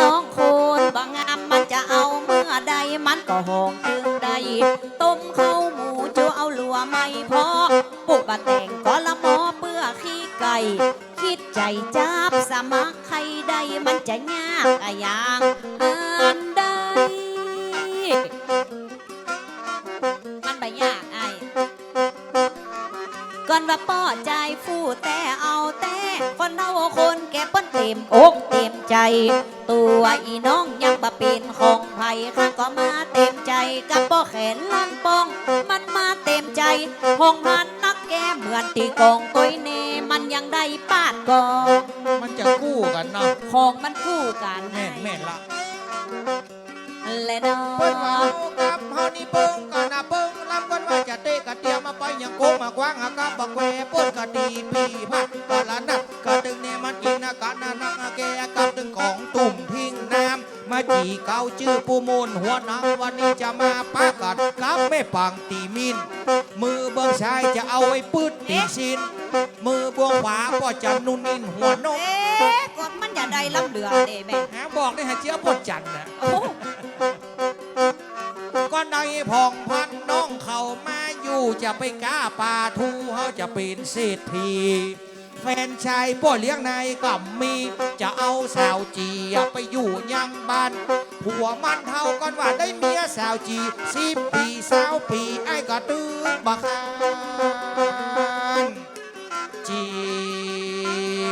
น้องโคนบางงามมันจะเอาเมื่อใดมันก็หองจึงใดต้มข้าวหมูจูเอาหลัวไม่พอปุกบะแต่งก็ละมอเปื้อขี้ไก่คิดใจจับสมัครใครใดมันจะยากอะอย่างอันใดมันไม่ยากไอ้ก่อนว่าป้อใจฟู่แต่เอา คนเอาคนแก่เปิ้นเต็มอกเต็มใจ ตัวอีน้องยังบ่เป็นของไผข้าก็มาเต็มใจกับป้อแขนลังป้อง มันมาเต็มใจห้องมันนักแกเหมือนตีกองตัวเนมันยังได้ปาดกองมันจะกู้กันเนาะของมันคู่กันแม่นแม่นละและน้อเปิ้นว่าง นังวันนี้จะมาปากัดกับแม่ปังตีมิน มือเบื้องซ้ายจะเอาไว้ปืดตีชิน มือเบื้องขวาก็จะนุ่นนินหัวนกเอ๊ะกดมันอย่าได้ลำเดือเด้แม่หาบอกได้หาเชื้อปดจันทร์นะโอ้ก็ในผ่องพันน้องเขามาอยู่จะไปก้าป่าทูเขาจะเป็นเศรษฐี แฟนชายพ่อเลี้ยงในกับมี จะเอาสาวจีไปอยู่ยังบ้านผัวมันเท่ากันว่าได้เมียสาวจีสิบปีสาวปีไอ้ก็ตื้อบักานจี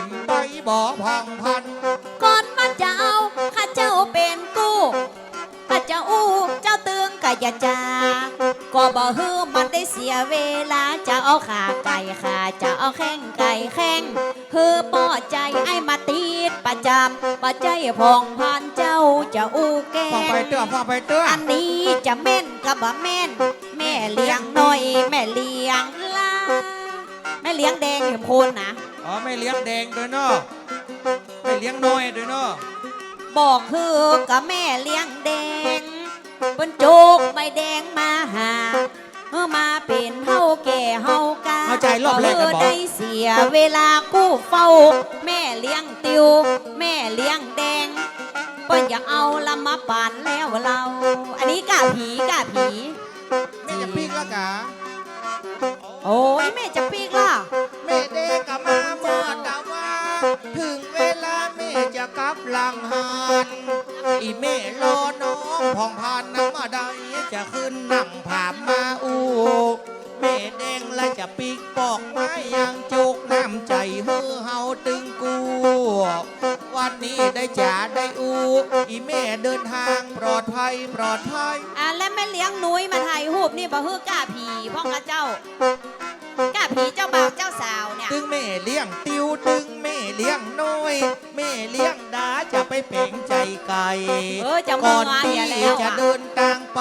มไปบอกผ่องพันก่อนมันจะเอาข้าเจ้าเป็นกู้ข้าเจ้าอู้เจ้าตึงกะยาจา ก็บ่ฮือมันได้เสียเวลาจะเอาขาไก่ขาจะเอาแข้งไก่แข้งฮือป้อใจไอ้มาตีดประจำปัจใจพองพันเจ้าจะอู้แกฟังไปเตื้อฟังไปเตื้ออันนี้จะแม่นกับบ่แม่นแม่เลี้ยงน้อย แม่เลี้ยงลาแม่เลี้ยงแดงอยู่โพนนะอ๋อไม่เลี้ยงแดงด้วยเนาะไม่เลี้ยงน้อยด้วยเนาะบอกคือกับแม่เลี้ยงแดง บนโจกใบแดงมาหาเมื่อมาเป็นเฮาแก่เฮากาเอาใจรอบแรกกันบอกได้เสียเวลากู้เฝ้า แม่เลี้ยงติว แม่เลี้ยงแดงเปิ้นอยากเอาละมาปานแล้วเรา อันนี้กะผีกะผี แม่จะปีกแล้วกะโอ้ยแม่จะปีกล่ะ แม่เด็กกะมาเมื่อตะว่า ถึงเวลาแม่จะกลับหลังหันอีแม่รอน้อ งพองพานน้ำมาได้จะขึ้นนั่งผามมาอูแม่แดงและจะปีกปอกไม้ยังจุกน้ำใจเฮือเฮาตึงกู วันนี้ได้จ่าได้อูอีแม่เดินทางปลอดภัยปลอดภัย อะและแม่เลี้ยงนุ้ยมาถ่ายรูปนี่บ่ฮือกล้าผีพ่องกระเจ้า กล้าผีเจ้าบ่าวเจ้าสาวเนี่ย ตึงแม่เลี้ยงติวตึงแม่เลี้ยงน้อย แม่เลี้ยงดาจะไปเป่งใจไก่เออจะก่มาอนงานที่อย่าแล้วจะอะเดินทางไป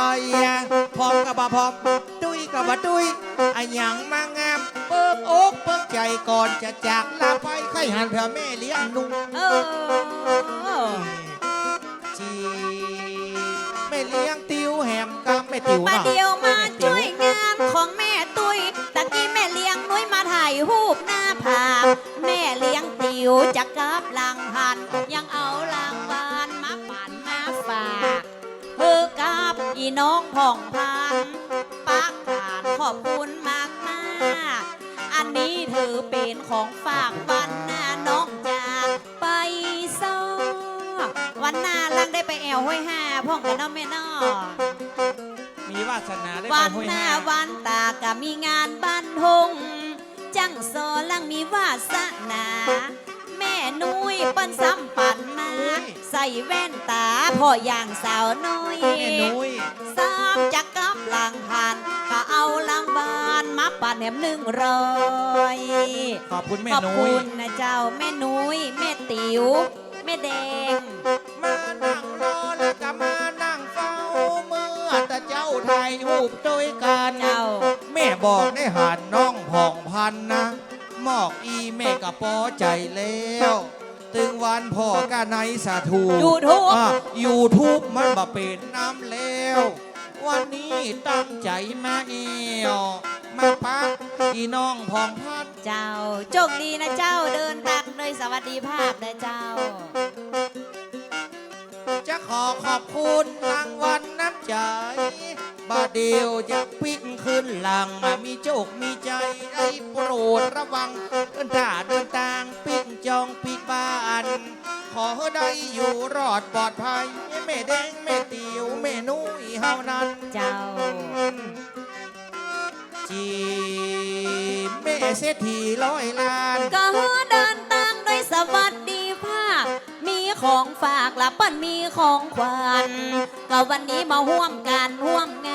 พร้อมกับบะพร้อมตุ้ยกับบะตุ้ยอะหยังมางามเปิกอกเปิกใจก่อนจะจากลาไปใครหันเพื่อแม่เลี้ยงนุ่ง เออ จีแม่เลี้ยงติวแหมกำแม่ติวมาเนาะเดียวมา มาถ่ายรูปหน้าผาแม่เลี้ยงติวจะกลับหลังหัน ยังเอาลางบานมาปั่นมาฝากเพื่อกับอีน้องผ่องพันปากกานขอบคุณมากมากๆอันนี้ถือเป็นของฝากวันหน้าน้องจากไปซ้อวันหน้าลังได้ไปแอวห้วยห้าพ่องกันเน้องแม่น้อมีวาสนาได้วัไปนห้วยหน้าห้าวันตาก็มีงานบ้านทง จังโซลังมีวาสนา แม่นุ้ยเปิ้นซ้ำปันมาใส่แว่นตาพ่ออย่างสาวน้อยแม่นุ้ยซ้ำจักกับหลังหันก็เอาหลังบ้านมาปันแหนมหนึ่งร้อยขอบคุณแม่ขอบนุ้คุยณนะเจ้าแม่นุ้ยแม่ติ๋วแม่แดง มานั่งรอแล้วก็มานั่งเฝ้าเมื่อแต่เจ้าไทยหูปด้วยกัน เจ้า แม่บอกได้หันน้องผ่องพันนะมอกอีแม่ก็พอใจแล้ว ตึงวันพ่อกะในสาทู YouTube ยูทูบมันมาเป็นน้ำแล้ว วันนี้ตั้งใจมาเอวมาปักอีน้องผ่องพัน เจ้าโชคดีนะเจ้าเดินทางโดยสวัสดิภาพนะเจ้าอขอบคุณรางวัลน้ำใจ บาเดียวจะปิ้งขึ้นหลังมามีโจกมีใจได้โปรดระวังเดินท่าเดินทางปิ้งจองปิดบ้านขอได้อยู่รอดปลอดภัยแม่แดงแม่ติวแม่นุ้ยเฮานั้นเจ้าจีแม่เศรษฐีร้อยล้านก็เดินทางด้วยสวัสดีภาพ มีของฝากละปั้นมีของขวัญก็วันนี้มาร่วมกันร่วมงาน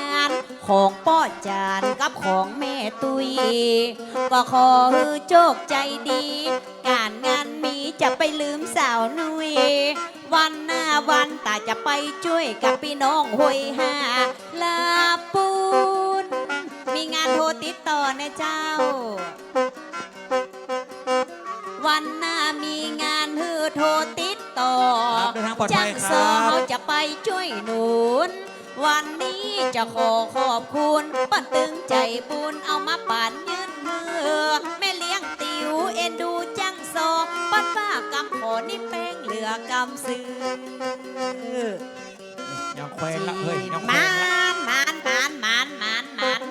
ของป้อจานกับของแม่ตุย ก็ขอฮือโชคใจดี การงานมีจะไปลืมสาวนุย วันหน้าวันตาจะไปช่วยกับพี่น้องหวยหาลาปูน มีงานโทรติดต่อนะเจ้า วันหน้ามีงานฮือโทรติดต่อ ครับเดินทางปลอดภัจัยงคโซรับเขาจะไปช่วยหนุน วันนี้จะขอขอบคุณปันตึงใจบุญเอามาป่านยืนมือแม่เลี้ยงติวเอ็นดูจังโซปั้นว่ากำขอนี่แป้งเหลือกำซื้อยังแควนละเฮ้ยยังแควนมานมานมานมานมานมาน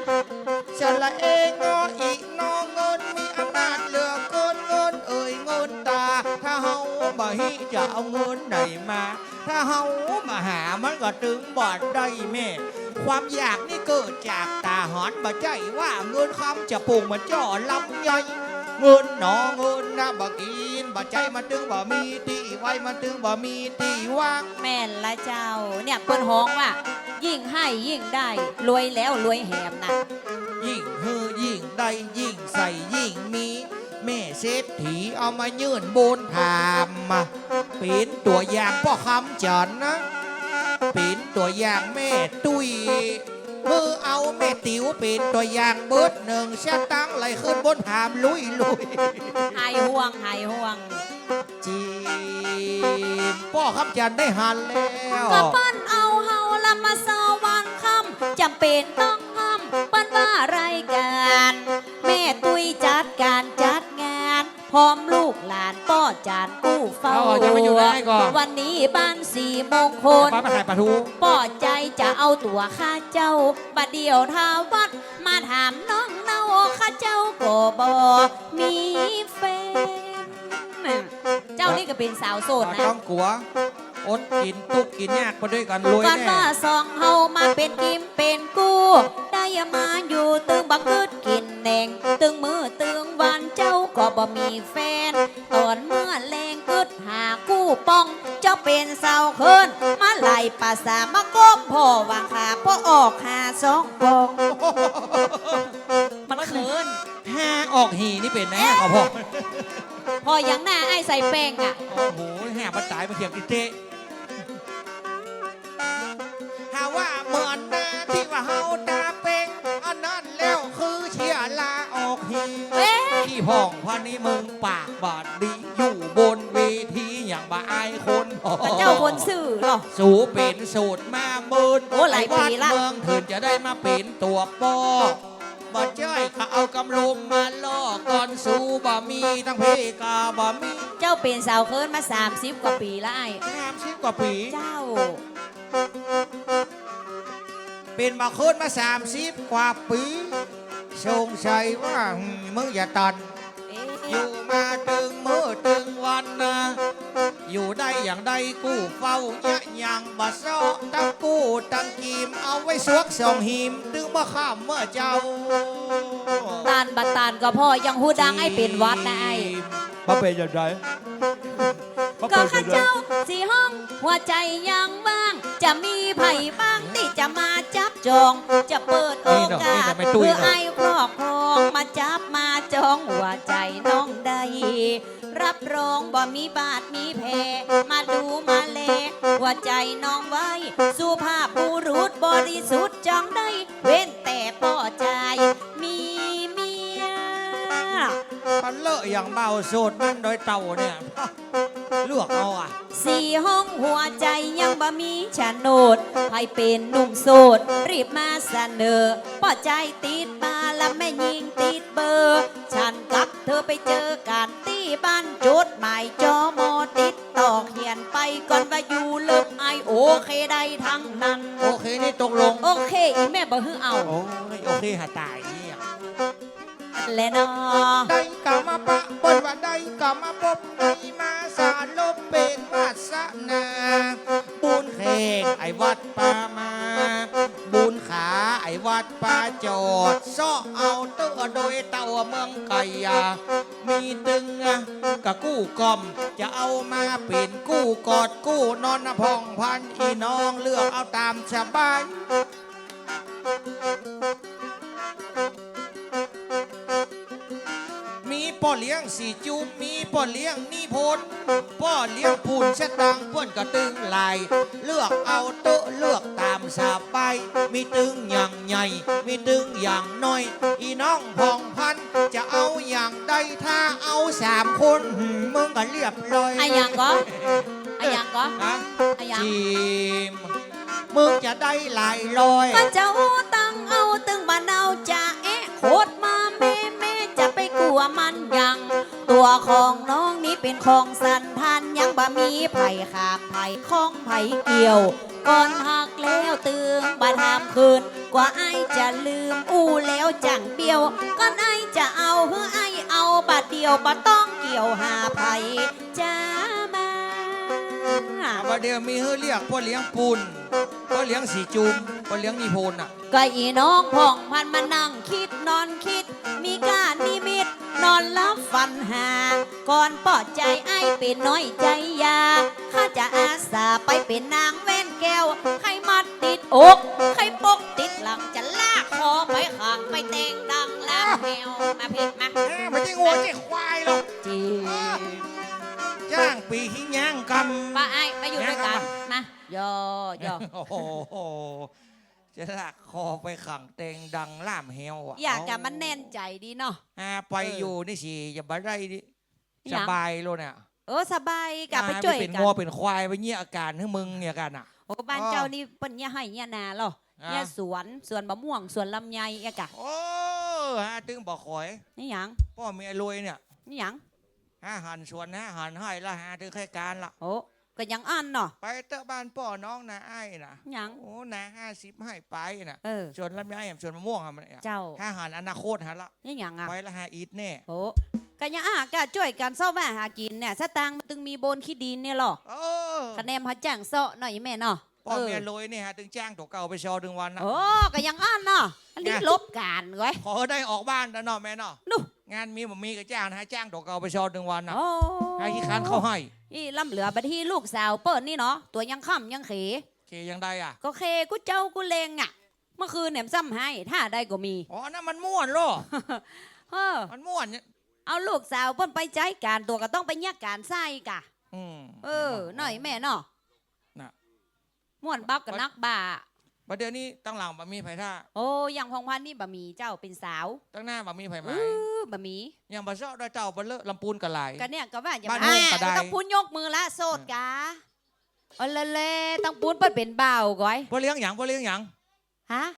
ฉันละเองงออีกน้องเงินมีอำนาจเหลือเกินเงินเอ่ยเงินตา ถ้าเฮาบ่ฮิจะเอาเงินไหนมา ถ้าเฮามาหามันก็ถึงบอดได แม่ความอยากนี่เกิดจากตาหอนบ่ใจว่าเงินคำจะปลูกมันจ่อลำใหญ่เงินหนอเงินนะบ่กินบ่ใจมันถึงบ่มีที่ไว้มันถึงบ่มีที่ว่างแม่นละเจ้า เนี่ยเปิ้นฮ้องว่า ยิ่งให้ยิ่งได้ รวยแล้วรวยแหมนะยิ่งฮือยิ่งได้ยิ่งใส่ยิ่งมี แม่เศรษฐีเอามายื่นบนถามมาเป็นตัวอย่างพ่อคำจันนะเป็น ตัวอย่างแม่ตุ้ยมือเอาแม่ติ๋วเป็นตัวอย่างเบิดหนึ่งชะตั้งไหลขึ้นบนถามลุยลุยหายห่วงหายห่วงจีบพ่อคำจันได้หันแล้วก็เปิ้นเอาเฮาละมาสว่างคำจำเป็นต้องห้ามเปิ้นว่ารายการแม่ตุยจัดการจัดงาน พร้อมลูกหลานป้อจานกู้เฝ้าเอาจะมาอยู่ได้ก่อน วันนี้บ้านสี่มงคล ป้าไปขายปลาทูป้อใจจะเอาตัวข้าเจ้าบัดเดียวทาวัด มาถามน้องเนาข้าเจ้าก็บอมีแฟนเจ้านี่ก็เป็นสาวโสดไม่นะต้องกลัวอดกินตุกกินยากมาด้วยกันรวยก่อนแน่ว่าสองเฮามาเป็นกิมเป็นกู้ ได้มาอยู่ตึงบักกึดกินแดงตึงมือตึงวันเจ้าก็บ่มีแฟน ตอนเมื่อแรงกึดหากู้ป้อง เจ้าเป็นสาวเคินมาไล่ภาษามาก้มพ่อวางขาพ่อออกหาสองปองมันเขินห้าออกหีนี่เป็นแน่ขอพ่อพออย่างหน้าไอ้ใส่แป้งอะโอ้โหแห่ปัจจัยมาเขียบกิเตะะที่ห้องพันนี้มึงปากบาดดีอยู่บนเวทีอย่างบ่อายคนพอแต่เจ้าคนสื่อเหรอ สูเป็นสูตรมาเมินโอ้หลายปีละไปวัดเมืองถึงจะได้มาเป็นตัวปอบ่จ้อยเขาเอากำลุมมาล่อก่อนสู้บ่มีทั้งเพกาบ่มีเจ้าเป็นสาวเคินมา 30 กว่าปีแล้วไอ้สามสิบกว่าปี เจ้า เป็นมาโคนมาสามสิบกว่าปีสงสัยว่าหืมมึงอย่าตันเอ๊ะอยู่มาตึงมือตึงวันนะอยู่ได้อย่างใดกู้เฝ้ายะยังบะซอตั้งกู้ตั้งกีมเอาไว้สวกสองหิมตึงมาข้ามเมื่อเจ้าตานบัตตานก็พ่อยังหูดังไอ้เป็นวัดนะไอ้พระเป็นอย่างไรก็ข้าเจ้าสีห้องหัวใจยังว่าง จะมีไผ่บ้างที่จะมาจับจอง จะเปิดโอกาสเพื่อไอ้ครอบครองมาจับมาจองหัวใจน้องใด รับรองบ่มีบาดมีแผลมาดูมาเลหัวใจน้องไว้สุภาพบุรุษบริสุทธิ์จองได้ เว้นแต่ป่อใจมีเมียมันเลอะอย่างเบาโสดมันโดยเต่าเนี่ยลวกเอาอะสี่ห้องหัวใจยังบ่มีโนดให้เป็นหนุ่มโสด รีบมาเสนอป้อใจติดมาและแม่ยิงติดเบอร์ เธอไปเจอกันที่บ้านจุดหมายจอมอติดต่อเขียนไปก่อนว่าอยู่เลิกไอโอเคได้ทั้งนั้น โอเคนี่ตกลง โอเคอีแม่บ่ฮือเอา โอ้ยโอเคหาตายเนี่ยและเนาะได้กะมาปะบนว่าได้กะมาพบได้มาสารลบเป็นวาสนาบุญเข่งไอ้วัดป่ามาบุญขาไอ้วัดป่าจดซ้อเอาตื้โดยเต่าเมืองไก่มีตึงกะกู้กอม จะเอามาเป็นกู้กอดกู้นอนพองพันอีน้องเลือกเอาตามสบายมีป่อเลี้ยงสีจุมมีป่อเลี้ยงนี่พลป่อเลี้ยงปูนเชตังเพื่อนก็ตึงลาย เลือกเอาโต๊ะเลือกามสบายมีตึงอย่างใหญ่ มีตึงอย่างน้อย อีน้องพองพัน จะเอาอย่างใดถ้าเอาสามคนหืมมึงก็เรียบร้อยอะหยังก็อะหยังก็ฮะอะหยังจีมมึงจะได้หลายร้อยก็เจ้าตั้งเอาตึงบ้านเอาจะเอ๊ะโคตรมาแม่แม่จะไปกลัวมันยัง ตัวของน้องนี้เป็นของสันทันยังบ่มีไผ่ขามไผ่ของไผ่เกี่ยว ก่อนหักแล้วตึงบาทามคืน กว่าไอจะลืมอู้แล้วจังเบี้ยวก่อนไอจะเอาเพื่อไอเอาบาทเดียวบ่ต้องเกี่ยวหาไผ่จ้ามาว่าเดี๋ยวมีเฮ้เรียกพ่อเลี้ยงปูนพ่อเลี้ยงสีจุมพ่อเลี้ยงนิพนธ์อะก็อีน้องพ่องพันมานั่งคิดนอนคิด มีการนิมิต นอนรับฝันหา ก่อนปอดใจไอ้เป็นน้อยใจยา ข้าจะอาสาไปเป็นนางแว่นแก้ว ใครมัดติดอก ใครปกติดหลังจะลากคอไปข้างไปเตงดังแล้วแมวมาเพชรมาแม่ไม่ใช่งัวใช่ควายหรอกจีจ้างปีหิ้งย่างกำป้าไอ้มาอยู่ด้วยกัน มาย่อย่อโอ้โห จะลากคอไปขังเตงดังล่ามเฮวอะอยากจะมันแน่นใจดีเนาะ อ่าไปอยู่นี่สิอย่าไปได้ดิหสยังบายเลยเนี่ยเออสบายกลับไปอ่าช่วยเป็นกันงัวเป็นควายไปเงี้ยอาการให้มึงเนี่ยกันอะ โอ้บ้านอ๋อเจ้านี่เป็นเนี่ยให้เนี่ยนาเหรออ่า เนี่ยสวนสวนมะม่วงสวนลำไยอะกะโอ้ฮะตึงบอกขอยนี่หยังพ่อเมียรวยเนี่ยนี่หยังห้าหันสวนห้าหันให้ละหาถึงแค่การละโอ้ ก็ยังอันเนาะ ไปเตอะบ้านพ่อน้องนาไอ้น่ะหยัง โอ้นาห้าสิบให้ไปน่ะเออสวนลำไยอะสวนมะม่วงอะมันเนี่ยเจ้าห้าหันอนาคตฮะละนี่หยังอะไปละหาอีทแน่โอ้ก็ยังอะก็ช่วยกันเศร้าแม่หากินเนี่ยสตางค์มันตึงมีโบนขี้ดินเนี่ยเหรอโอ้คะแนนเขาจ้างเซาะหน่อยแม่เนาะพ่อเออเมียรวยเนี่ยฮะถึงจ้างตัวเก่าไปชอดึงวันนะโอ้ก็ยังอันเนาะอันนี้ไงลบการไว้ขอได้ออกบ้านแล้วเนาะแม่เนาะนู่งานมีบ่มีก็จ้างนะฮะจ้างตัวเก่าไปชอดึงวันนะโอ้ให้ขี้ค้านเข้าให้ อีล่ำเหลือบัดที่ลูกสาวเปิ้นนี่เนาะตัวยังค่ำยังเขเคยังได้อะ ก็เคกูเจ้ากูเลงอะ เมื่อคืนเนี่ยซ้ำให้ถ้าได้ก็มี อ๋อนั่นมันม่วนโลเออมันม่วนเนี่ยเอาลูกสาวเพิ่นไปใจการตัวก็ต้องไปแยกการไส้กะ อืมเออหน่อยแม่เนาะน่ะ ม่วนบักกับนักบ่า ประเดี๋ยวนี้ตั้งหลังบ่มีไผท่าโอ้ยังพองพันนี่บะหมี่เจ้าเป็นสาวตั้งหน้าบ่มีไผไหเอมายอบะหมี่ยังบ่ชอบได้เจ้าบ่เลอะลำปูนกันหลายก็เนี่ยก็ว่าอย่าบ้านมาโน่นก็ได้ต้องพูนยกมือละโสดกะเออเละๆต้องพูนเปิ้นเป็นบ่าวก้อยบ่เลี้ยงหยังบ่เลี้ยงหยังฮะ